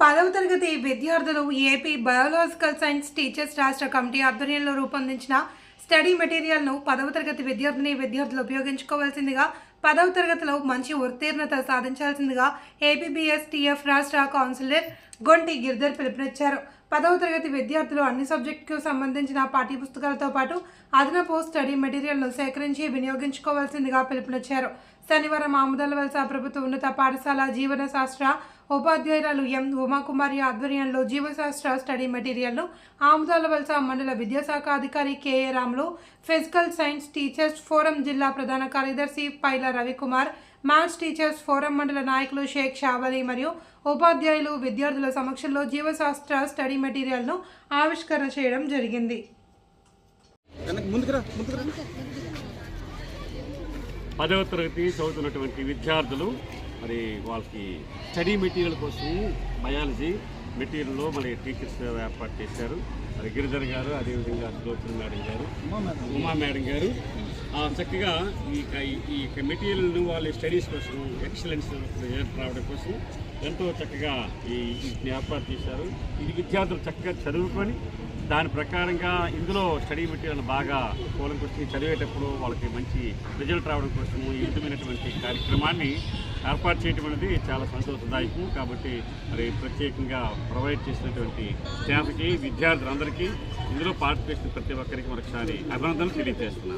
పదవ తరగతి విద్యార్థులు ఏపీ బయోలాజికల్ సైన్స్ టీచర్స్ రాష్ట్ర కమిటీ ఆధ్వర్యంలో రూపొందించిన స్టడీ మెటీరియల్ను పదవ తరగతి విద్యార్థిని విద్యార్థులు ఉపయోగించుకోవాల్సిందిగా పదవ తరగతిలో మంచి ఉత్తీర్ణత సాధించాల్సిందిగా ఏపీబీఎస్టీఎఫ్ రాష్ట్ర కౌన్సిలర్ గొంటి గిరిధర్ పిలుపునిచ్చారు. పదవ తరగతి విద్యార్థులు అన్ని సబ్జెక్టుకు సంబంధించిన పాఠ్యపుస్తకాలతో పాటు అదనపు స్టడీ మెటీరియల్ను సేకరించి వినియోగించుకోవాల్సిందిగా పిలుపునిచ్చారు. శనివారం ఆముదాలవలస ప్రభుత్వ ఉన్నత పాఠశాల జీవన శాస్త్ర ఉపాధ్యాయురాలు ఎం ఉమాకుమారి ఆధ్వర్యంలో జీవశాస్త్ర స్టడీ మెటీరియల్ను ఆముదాలవలస మండల విద్యాశాఖ అధికారి KA Ramulu physical science teachers forum జిల్లా ప్రధాన కార్యదర్శి Paila Ravikumar maths teachers forum మండల నాయకులు షేక్ షావలి మరియు ఉపాధ్యాయులు విద్యార్థుల సమక్షంలో జీవశాస్త్ర స్టడీ మెటీరియల్ను ఆవిష్కరణ చేయడం జరిగింది. ముందుకురా ముందుకురా పదవ తరగతి చదువుతున్నటువంటి విద్యార్థులు మరి వాళ్ళకి స్టడీ మెటీరియల్ కోసం బయాలజీ మెటీరియల్లో మరి టీచర్స్ ఏర్పాటు చేశారు. మరి గిరిధర్ గారు అదేవిధంగా సులోచన మేడం గారు ఉమా మేడం గారు. చక్కగా ఈ ఈ యొక్క మెటీరియల్ను వాళ్ళ స్టడీస్ కోసం ఎక్సలెన్స్ రావడం కోసం ఎంతో చక్కగా ఈ ఏర్పాటు చేశారు. ఇది విద్యార్థులు చక్కగా చదువుకొని దాని ప్రకారంగా ఇందులో స్టడీ మెటీరియల్ బాగా కూలంకొచ్చి చదివేటప్పుడు వాళ్ళకి మంచి రిజల్ట్ రావడం కోసం ఈ విధమైనటువంటి కార్యక్రమాన్ని ఏర్పాటు చేయడం అనేది చాలా సంతోషదాయకం. కాబట్టి మరి ప్రత్యేకంగా ప్రొవైడ్ చేసినటువంటి స్టాఫ్కి విద్యార్థులందరికీ ఇందులో పార్టిసిపేషన్ ప్రతి ఒక్కరికి మరొకసారి అభినందనలు తెలియజేస్తున్నాను.